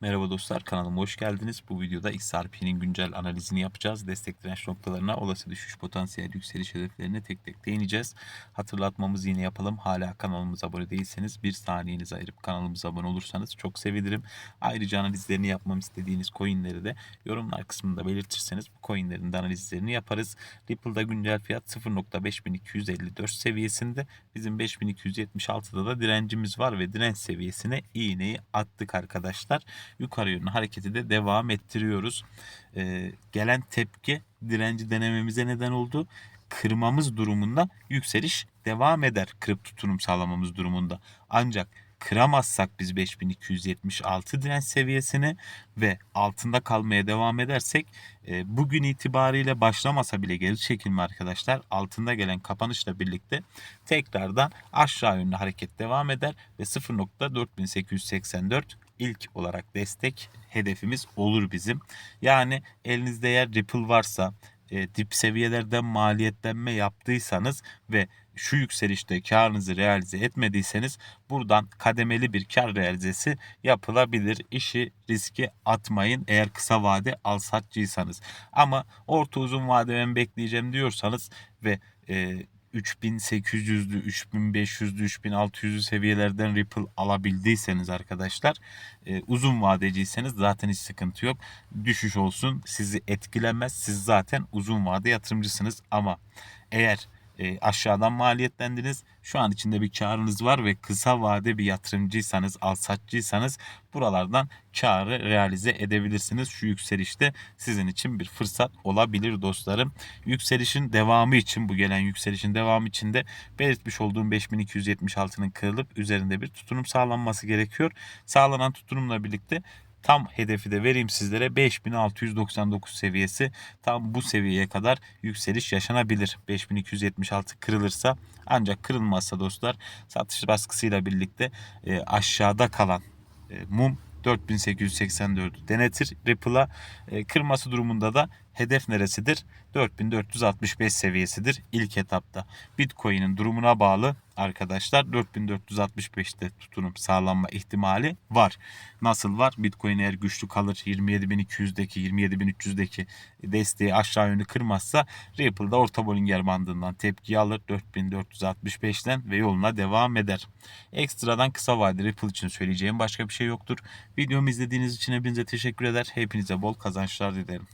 Merhaba dostlar kanalıma hoş geldiniz. Bu videoda XRP'nin güncel analizini yapacağız. Destek direnç noktalarına, olası düşüş potansiyel yükseliş hedeflerine tek tek değineceğiz. Hatırlatmamızı yine yapalım. Hala kanalımıza abone değilseniz bir saniyenizi ayırıp kanalımıza abone olursanız çok sevinirim. Ayrıca analizlerini yapmam istediğiniz coinleri de yorumlar kısmında belirtirseniz bu coinlerin de analizlerini yaparız. Ripple'da güncel fiyat 0.5254 seviyesinde. Bizim 5276'da da direncimiz var ve direnç seviyesine iğneyi attık arkadaşlar yukarı yönlü hareketi de devam ettiriyoruz. Ee, gelen tepki direnci denememize neden oldu. Kırmamız durumunda yükseliş devam eder kırıp tutunum sağlamamız durumunda. Ancak kıramazsak biz 5276 direnç seviyesini ve altında kalmaya devam edersek e, bugün itibariyle başlamasa bile geri çekilme arkadaşlar altında gelen kapanışla birlikte tekrardan aşağı yönlü hareket devam eder ve 0.4884 ilk olarak destek hedefimiz olur bizim. Yani elinizde eğer Ripple varsa e, dip seviyelerden maliyetlenme yaptıysanız ve şu yükselişte karınızı realize etmediyseniz buradan kademeli bir kar realizesi yapılabilir. İşi riske atmayın eğer kısa vade al satçıysanız. Ama orta uzun vade ben bekleyeceğim diyorsanız ve e, 3800'lü, 3500'lü, 3600'lü seviyelerden Ripple alabildiyseniz arkadaşlar e, uzun vadeciyseniz zaten hiç sıkıntı yok. Düşüş olsun sizi etkilemez. Siz zaten uzun vade yatırımcısınız ama eğer e, aşağıdan maliyetlendiniz. Şu an içinde bir karınız var ve kısa vade bir yatırımcıysanız, alsatçıysanız buralardan karı realize edebilirsiniz. Şu yükselişte sizin için bir fırsat olabilir dostlarım. Yükselişin devamı için bu gelen yükselişin devamı için de belirtmiş olduğum 5276'nın kırılıp üzerinde bir tutunum sağlanması gerekiyor. Sağlanan tutunumla birlikte Tam hedefi de vereyim sizlere 5699 seviyesi. Tam bu seviyeye kadar yükseliş yaşanabilir. 5276 kırılırsa ancak kırılmazsa dostlar satış baskısıyla birlikte e, aşağıda kalan e, mum 4884'ü denetir Ripple'a. E, kırması durumunda da hedef neresidir? 4465 seviyesidir ilk etapta. Bitcoin'in durumuna bağlı arkadaşlar 4465'te tutunup sağlanma ihtimali var. Nasıl var? Bitcoin eğer güçlü kalır 27200'deki 27300'deki desteği aşağı yönlü kırmazsa Ripple'da orta Bollinger bandından tepki alır 4465'ten ve yoluna devam eder. Ekstradan kısa vadeli Ripple için söyleyeceğim başka bir şey yoktur. Videomu izlediğiniz için hepinize teşekkür eder. Hepinize bol kazançlar dilerim.